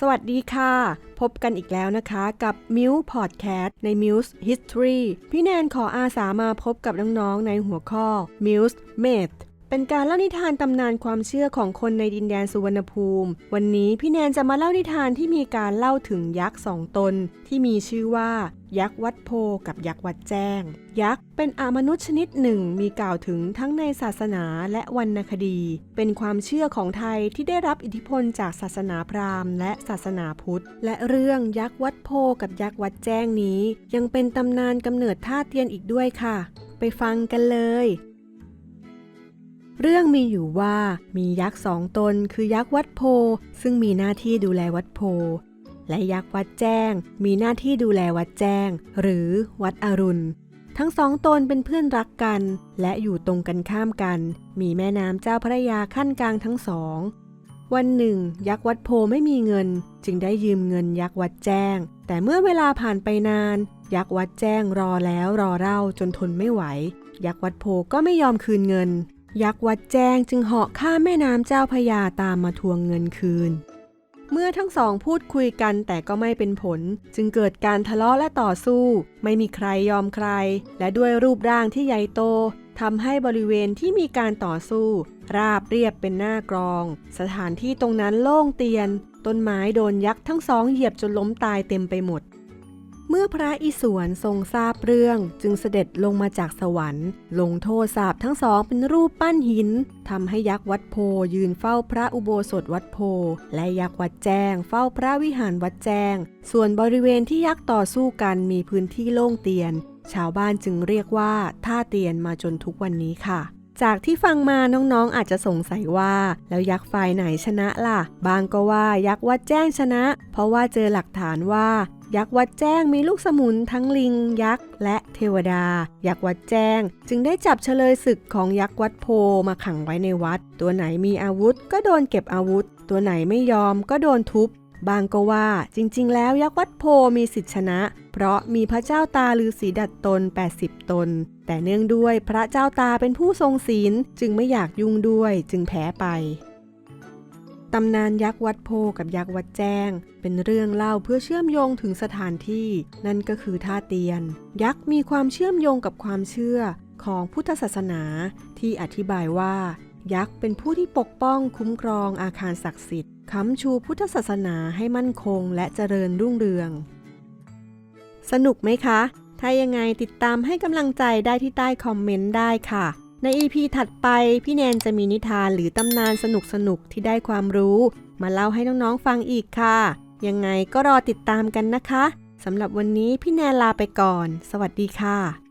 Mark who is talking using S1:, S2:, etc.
S1: สวัสดีค่ะ พบกันอีกแล้วนะคะกับ m ิวพอดแคสต์ใน Muse History พี่แนนขออาสามาพบกับน้องๆในหัวข้อ Muse Math เป็นการเล่านิทานตำนานความเชื่อของคนในดินแดนสุวรรณภูมิ วันนี้พี่แนนจะมาเล่านิทานที่มีการเล่าถึงยักษ์สองตน ที่มีชื่อว่า ยักษ์วัดโพกับยักษ์วัดแจ้ง ยักษ์เป็นอามนุษย์ชนิดหนึ่งมีกล่าวถึงทั้งในศาสนาและวรรณคดี เป็นความเชื่อของไทยที่ได้รับอิทธิพลจากศาสนาพราหมณ์ และศาสนาพุทธ และเรื่องยักษ์วัดโพกับยักษ์วัดแจ้งนี้ ยังเป็นตำนานกำเนิดท่าเตียนอีกด้วยค่ะ ไปฟังกันเลย เรื่องมีอยู่ว่ามียักษ์สองตนคือยักษ์วัดโพ ซึ่งมีหน้าที่ดูแลวัดโพ และยักษ์วัดแจ้ง มีหน้าที่ดูแลวัดแจ้ง หรือวัดอรุณ ทั้งสองตนเป็นเพื่อนรักกัน และอยู่ตรงกันข้ามกัน มีแม่น้ำเจ้าพระยาขั้นกลางทั้งสอง วันหนึ่ง ยักษ์วัดโพไม่มีเงิน จึงได้ยืมเงินยักษ์วัดแจ้ง แต่เมื่อเวลาผ่านไปนาน ยักษ์วัดแจ้งรอแล้วรอเล่าจนทนไม่ไหว ยักษ์วัดโพก็ไม่ยอมคืนเงิน ยักษ์วัดแจ้งจึงเหาะข้ามแม่น้ำเจ้าพยาตามมาทวงเงินคืน เมื่อทั้งสองพูดคุยกันแต่ก็ไม่เป็นผล จึงเกิดการทะเลาะและต่อสู้ ไม่มีใครยอมใคร และด้วยรูปร่างที่ใหญ่โตทำให้บริเวณที่มีการต่อสู้ ราบเรียบเป็นหน้ากรอง สถานที่ตรงนั้นโล่งเตียน ต้นไม้โดนยักษ์ทั้งสองเหยียบจนล้มตายเต็มไปหมด เมื่อพระอิศวรทรงทราบเรื่องจึงเสด็จลงมาจากสวรรค์ ลงโทษสาปทั้งสองเป็นรูปปั้นหินทำให้ยักษ์วัดโพยืนเฝ้าพระอุโบสถวัดโพ และยักษ์วัดแจ้ง เฝ้าพระวิหารวัดแจ้ง ส่วนบริเวณที่ยักษ์ต่อสู้กันมีพื้นที่โล่งเตียน ชาวบ้านจึงเรียกว่าท่าเตียนมาจนทุกวันนี้ค่ะจากที่ฟังมาน้องๆ อาจจะสงสัยว่า แล้วยักษ์ฝ่ายไหนชนะล่ะ บางก็ว่ายักษ์วัดแจ้งชนะ เพราะว่าเจอหลักฐานว่า ยักษ์วัดแจ้งมีลูกสมุนทั้งลิงยักษ์และเทวดา ยักษ์วัดแจ้ง จึงได้จับเฉลยศึกของยักษ์วัดโพมาขังไว้ในวัด ตัวไหนมีอาวุธก็โดนเก็บอาวุธ ตัวไหนไม่ยอมก็โดนทุบบางก็ว่าจริงๆ แล้วยักษ์วัดโพมีสิทธิชนะ เพราะมีพระเจ้าตาลือสีดัดตน 80 ตน แต่เนื่องด้วยพระเจ้าตาเป็นผู้ทรงศีลจึงไม่อยากยุ่งด้วยจึงแพ้ไป ตำนานยักษ์วัดโพกับยักษ์วัดแจ้ง เป็นเรื่องเล่าเพื่อเชื่อมโยงถึงสถานที่ นั่นก็คือท่าเตียน ยักษ์มีความเชื่อมโยงกับความเชื่อของพุทธศาสนาที่อธิบายว่า ยักษ์เป็นผู้ที่ปกป้องคุ้มครองอาคารศักดิ์สิทธิ์ค้ำชูพุทธศาสนาให้มั่นคงและเจริญรุ่งเรือง สนุกไหมคะ ถ้ายังไงติดตามให้กำลังใจได้ที่ใต้คอมเมนต์ได้ค่ะ ใน EP ถัดไป พี่แนนจะมีนิทานหรือตำนานสนุกๆที่ได้ความรู้ มาเล่าให้น้องๆฟังอีกค่ะ ยังไงก็รอติดตามกันนะคะสำหรับวันนี้พี่แนนลาไปก่อน สวัสดีค่ะ